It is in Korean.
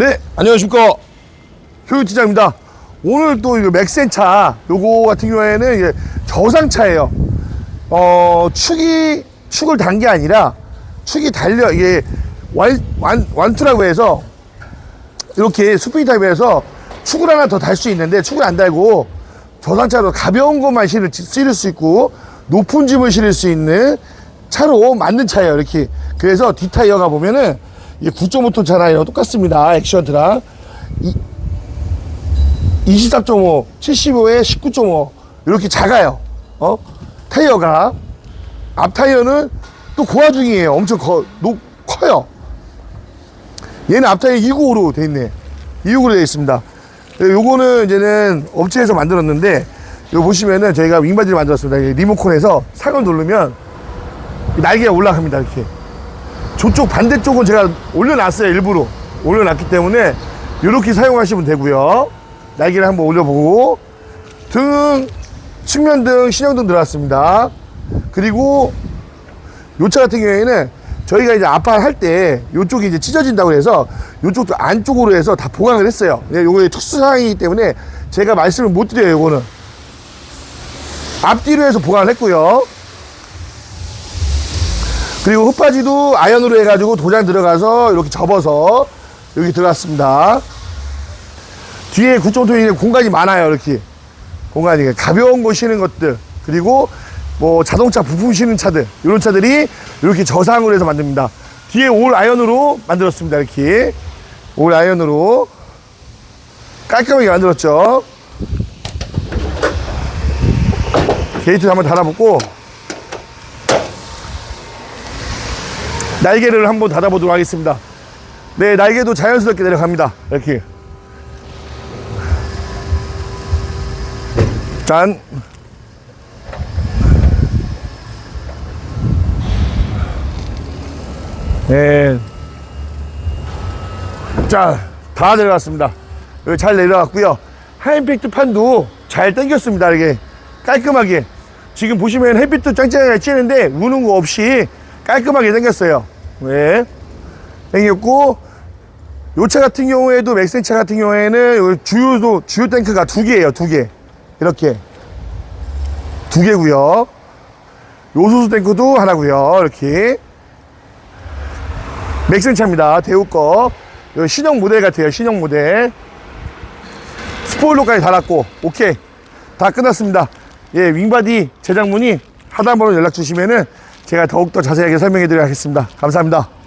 네, 안녕하십니까. 효유티장입니다. 오늘 또 이거 맥센차, 요거 같은 경우에는 저상차예요. 어, 축이, 축을 단 게 아니라, 축이 달려, 이게 완, 완, 완투라고 해서, 이렇게 스프링 타입에서 축을 하나 더 달 수 있는데, 축을 안 달고, 저상차로 가벼운 것만 실을, 실을 수 있고, 높은 짐을 실을 수 있는 차로 만든 차예요, 이렇게. 그래서 뒷타이어가 보면은, 이게 9.5톤 차라요. 똑같습니다. 액션트랑. 24.5, 75에 19.5. 이렇게 작아요. 어? 타이어가. 앞 타이어는 또 고화 중이에요. 엄청 커, 높, 커요. 얘는 앞 타이어 295로 돼 있네. 295로 돼 있습니다. 예, 요거는 이제는 업체에서 만들었는데, 요 보시면은 저희가 윙바디를 만들었습니다. 이 리모컨에서 상을 누르면 날개가 올라갑니다. 이렇게. 저쪽 반대쪽은 제가 올려놨어요 일부러. 올려놨기 때문에 이렇게 사용하시면 되고요. 날개를 한번 올려보고 등 측면등 신형등 들어왔습니다. 그리고 요 차 같은 경우에는 저희가 이제 아파 할 때 요쪽이 이제 찢어진다고 해서 요쪽도 안쪽으로 해서 다 보강을 했어요. 근데 요거 특수사항이기 때문에 제가 말씀을 못 드려요 요거는. 앞뒤로 해서 보강을 했고요 그리고 흙바지도 아연으로 해가지고 도장 들어가서 이렇게 접어서 여기 들어갔습니다. 뒤에 9.5톤이 공간이 많아요, 이렇게. 공간이 가벼운 거 쉬는 것들. 그리고 뭐 자동차 부품 쉬는 차들. 이런 차들이 이렇게 저상으로 해서 만듭니다. 뒤에 올 아연으로 만들었습니다, 이렇게. 올 아연으로. 깔끔하게 만들었죠. 게이트 한번 달아보고 날개를 한번 닫아보도록 하겠습니다. 네, 날개도 자연스럽게 내려갑니다. 이렇게. 짠. 네. 자, 다 내려갔습니다. 여기 잘 내려갔고요. 하이임팩트 판도 잘 당겼습니다. 이게 깔끔하게. 지금 보시면 햇빛도 짱짱하게 찌는데 우는 거 없이 깔끔하게 생겼어요. 네. 생겼고, 요 차 같은 경우에도 맥센차 같은 경우에는 요 주유도, 주유 탱크가 두 개예요, 두 개. 이렇게. 두 개고요 요소수 탱크도 하나고요 이렇게. 맥센차입니다. 대우 거. 요 신형 모델 같아요, 신형 모델. 스포일러까지 달았고, 오케이. 다 끝났습니다. 예, 윙바디 제작문의 하단번호 연락 주시면은 제가 더욱더 자세하게 설명해 드리겠습니다. 감사합니다.